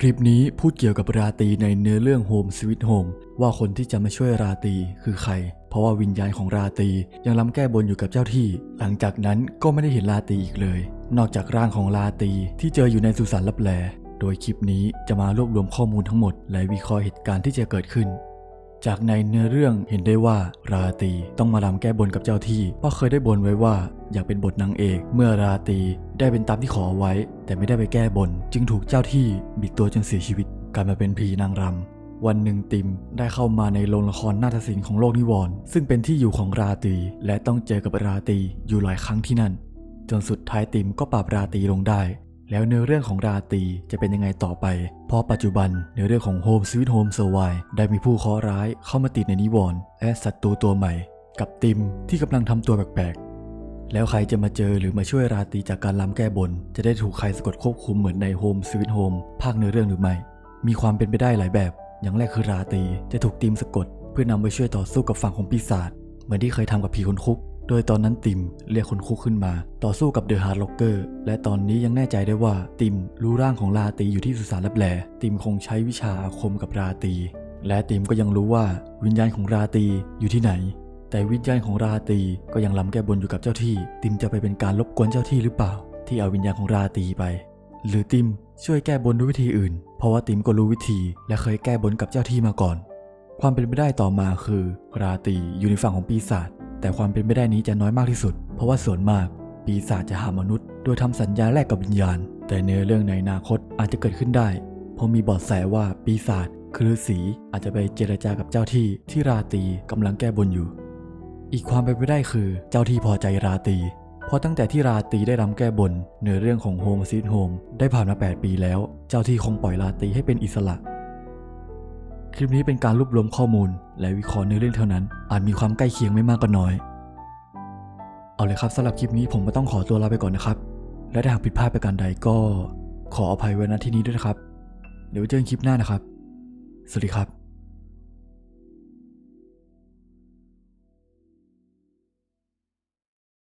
คลิปนี้พูดเกี่ยวกับราตีในเนื้อเรื่อง Home Sweet Home ว่าคนที่จะมาช่วยราตีคือใคร เพราะว่าวิญญาณของราตียังล้ำแก้บนอยู่กับเจ้าที่ หลังจากนั้นก็ไม่ได้เห็นราตีอีกเลย นอกจากร่างของราตีที่เจออยู่ในสุสานลับแล โดยคลิปนี้จะมารวบรวมข้อมูลทั้งหมด และวิเคราะห์เหตุการณ์ที่จะเกิดขึ้น จากในเนื้อเรื่องเห็นได้ว่าราตีต้องมารำแก้บนกับเจ้าที่เพราะเคยได้บนไว้ว่าอยากเป็นบทนางเอก เมื่อราตีได้เป็นตามที่ขอไว้ แต่ไม่ได้ไปแก้บน จึงถูกเจ้าที่บิดตัวจนเสียชีวิตกลายมาเป็นผีนางรำวันหนึ่งติมได้เข้ามาในโรงละครนาฏศิลป์ของโลกนิวรณ์ซึ่งเป็นที่อยู่ของราตีและต้องเจอกับราตีอยู่หลายครั้งที่นั่น จนสุดท้ายติมก็ปราบราตีลงได้ แล้วเนื้อเรื่องของราตีจะเป็นยังไงต่อไปเพราะปัจจุบันเนื้อเรื่องของ Home Sweet Home s u r v i v ได้มีผู้เคราะห์ร้ายเข้ามาติดในนิวรณ์และศัตรูตัวใหม่ กับติมที่กำลังทำตัวแปลกๆ แล้วใครจะมาเจอหรือมาช่วยราตีจากการล้ำแก้บน จะได้ถูกใครสะกดควบคุมเหมือนใน Home Sweet Home ภาคเนื้อเรื่องหรือไม่ มีความเป็นไปได้หลายแบบ อย่างแรกคือราตีจะถูกติมสะกด เพื่อนำไปช่วยต่อสู้กับฝั่งของปีศาจเหมือนที่เคยทำกับผีคนคุก โดยตอนนั้นติมเรียกคนคุกขึ้นมา ต่อสู้กับเดอะฮาร์ดล็อกเกอร์ และตอนนี้ยังแน่ใจได้ว่าติมรู้ร่างของราตีอยู่ที่สุสานลับแล ติมคงใช้วิชาอาคมกับราตี และติมก็ยังรู้ว่าวิญญาณของราตีอยู่ที่ไหน แต่วิญญาณของราตีก็ยังล้ำแก้บนอยู่กับเจ้าที่ ติมจะไปเป็นการรบกวนเจ้าที่หรือเปล่า ที่เอาวิญญาณของราตีไป หรือติมช่วยแก้บนด้วยวิธีอื่น เพราะว่าติมก็รู้วิธี และเคยแก้บนกับเจ้าที่มาก่อน ความเป็นไปได้ต่อมาคือ ราตีอยู่ในฝั่งของปีศาจ แต่ความเป็นไปได้นี้จะน้อยมากที่สุด เพราะว่าส่วนมาก ปีศาจจะหามนุษย์ โดยทำสัญญาแลกกับวิญญาณ แต่เนื้อเรื่องในอนาคตอาจจะเกิดขึ้นได้ เพราะมีเบอดแสว่าปีศาจคือฤาษีอาจจะไปเจรจากับเจ้าที่ที่ราตีกำลังแก้บนอยู่ อีกความเป็นไปได้คือเจ้าที่พอใจราตีเพราะตั้งแต่ที่ราตีได้รำแก้บนเนื้อเรื่องของโฮมซีดโฮมได้ผ่านมา 8 ปีแล้ว เจ้าที่คงปล่อยราตีให้เป็นอิสระ คลิปนี้เป็นการรวบรวมข้อมูล และวิเคราะห์เนื้อเรื่องเท่านั้น อาจมีความใกล้เคียงไม่มากก็น้อย เอาเลยครับสำหรับคลิปนี้ผมก็ต้องขอตัวลาไปก่อนนะครับ และถ้าหากผิดพลาดประการใดก็ขออภัยไว้ณที่นี้ด้วยนะครับ เดี๋ยวเจอกันคลิปหน้านะครับ สวัสดีครับ